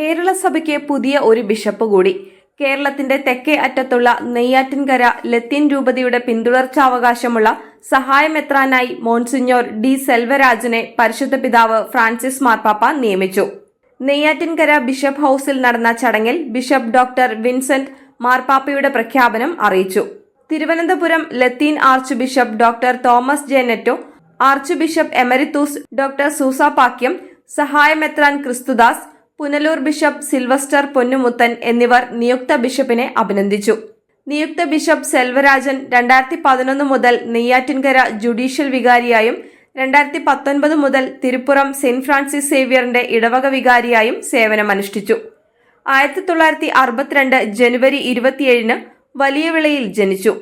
കേരള സഭയ്ക്ക് പുതിയ ഒരു ബിഷപ്പ് കൂടി. കേരളത്തിന്റെ തെക്കേ അറ്റത്തുള്ള നെയ്യാറ്റിൻകര ലത്തീൻ രൂപതയുടെ പിന്തുടർച്ചാവകാശമുള്ള സഹായമെത്രാനായി മോൺസിഞ്ഞോർ ഡി സെൽവരാജിനെ പരിശുദ്ധ പിതാവ് ഫ്രാൻസിസ് മാർപ്പാപ്പ നിയമിച്ചു. നെയ്യാറ്റിൻകര ബിഷപ്പ് ഹൌസിൽ നടന്ന ചടങ്ങിൽ ബിഷപ്പ് ഡോക്ടർ വിൻസെന്റ് മാർപ്പാപ്പയുടെ പ്രഖ്യാപനം അറിയിച്ചു. Thiruvananthapuram Latin archbishop doctor Thomas J Neto archbishop emeritus doctor Soosa Pakiam സഹായമെത്രാൻ Christudas Punalur bishop Sylvester Ponnumuthan എന്നിവർ നിയുക്ത ബിഷപ്പിനെ അഭിനന്ദിച്ചു. നിയുക്ത ബിഷപ്പ് സെൽവരാജൻ രണ്ടായിരത്തി പതിനൊന്ന് മുതൽ നെയ്യാറ്റിൻകര ജുഡീഷ്യൽ വികാരിയായും രണ്ടായിരത്തി പത്തൊൻപത് മുതൽ തിരുപ്പുറം സെന്റ് ഫ്രാൻസിസ് സേവ്യറിന്റെ ഇടവക വികാരിയായും സേവനമനുഷ്ഠിച്ചു. ആയിരത്തി തൊള്ളായിരത്തി അറുപത്തിരണ്ട് ജനുവരി ഇരുപത്തിയേഴിന് വലിയ വിളയിൽ ജനിച്ചു.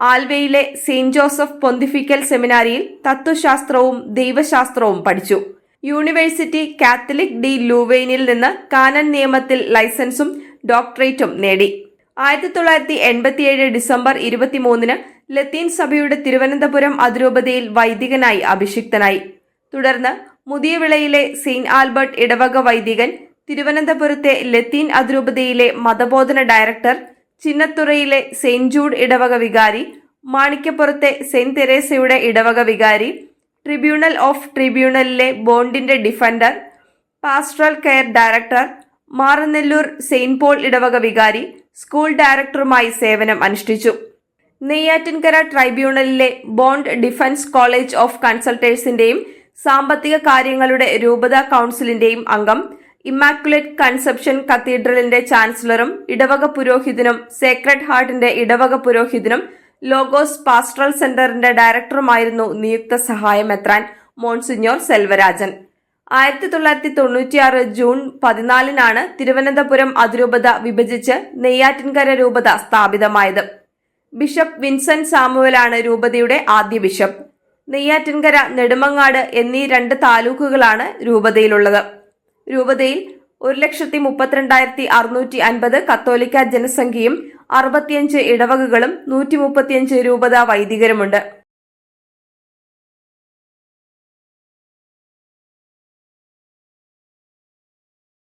ആൽവയിലെ സെയിന്റ് ജോസഫ് പൊന്തിഫിക്കൽ സെമിനാരിയിൽ തത്വശാസ്ത്രവും ദൈവശാസ്ത്രവും പഠിച്ചു. യൂണിവേഴ്സിറ്റി കാത്തലിക് ഡി ലൂവെയിനിൽ നിന്ന് കാനൻ നിയമത്തിൽ ലൈസൻസും ഡോക്ടറേറ്റും നേടി. ആയിരത്തി തൊള്ളായിരത്തി എൺപത്തിയേഴ് ഡിസംബർ ഇരുപത്തിമൂന്നിന് ലത്തീൻ സഭയുടെ തിരുവനന്തപുരം അതിരൂപതയിൽ വൈദികനായി അഭിഷിക്തനായി. തുടർന്ന് മുതിയവിളയിലെ സെയിന്റ് ആൽബർട്ട് ഇടവക വൈദികൻ തിരുവനന്തപുരത്തെ ലത്തീൻ അതിരൂപതയിലെ മതബോധന ഡയറക്ടർ ചിന്നത്തുറയിലെ സെയിന്റ് ജൂഡ് ഇടവക വികാരി മാണിക്കപ്പുറത്തെ സെയിന്റ് തെരേസയുടെ ഇടവക വികാരി ട്രിബ്യൂണൽ ഓഫ് ട്രിബ്യൂണലിലെ ബോണ്ടിന്റെ defender pastoral care director Maranalloor saint Paul ഇടവക വികാരി സ്കൂൾ ഡയറക്ടറുമായി സേവനം അനുഷ്ഠിച്ചു. നെയ്യാറ്റിൻകര ട്രൈബ്യൂണലിലെ ബോണ്ട് ഡിഫൻസ് കോളേജ് ഓഫ് കൺസൾട്ടേഴ്സിന്റെയും സാമ്പത്തിക കാര്യങ്ങളുടെ രൂപത കൗൺസിലിന്റെയും അംഗം ഇമ്മാക്കുലേറ്റ് കൺസെപ്ഷൻ കത്തീഡ്രലിന്റെ ചാൻസലറും ഇടവക പുരോഹിതനും സേക്രഡ് ഹാർട്ടിന്റെ ഇടവക പുരോഹിതനും ലോഗോസ് പാസ്റ്ററൽ സെന്ററിന്റെ ഡയറക്ടറുമായിരുന്നു നിയുക്ത സഹായമെത്രാൻ മോൺസിഞ്ഞോർ സെൽവരാജൻ. ആയിരത്തി തൊള്ളായിരത്തി തൊണ്ണൂറ്റിയാറ് ജൂൺ പതിനാലിനാണ് തിരുവനന്തപുരം അതിരൂപത വിഭജിച്ച് നെയ്യാറ്റിൻകര രൂപത സ്ഥാപിതമായത്. ബിഷപ്പ് വിൻസെന്റ് സാമുവലാണ് രൂപതയുടെ ആദ്യ ബിഷപ്പ്. നെയ്യാറ്റിൻകര നെടുമങ്ങാട് എന്നീ രണ്ട് താലൂക്കുകളാണ് രൂപതയിലുള്ളത്. രൂപതയിൽ ഒരു ലക്ഷത്തി മുപ്പത്തിരണ്ടായിരത്തി അറുന്നൂറ്റി അൻപത് കത്തോലിക്ക ജനസംഖ്യയും അറുപത്തിയഞ്ച് ഇടവകകളും നൂറ്റി മുപ്പത്തിയഞ്ച് രൂപത വൈദികരുമുണ്ട്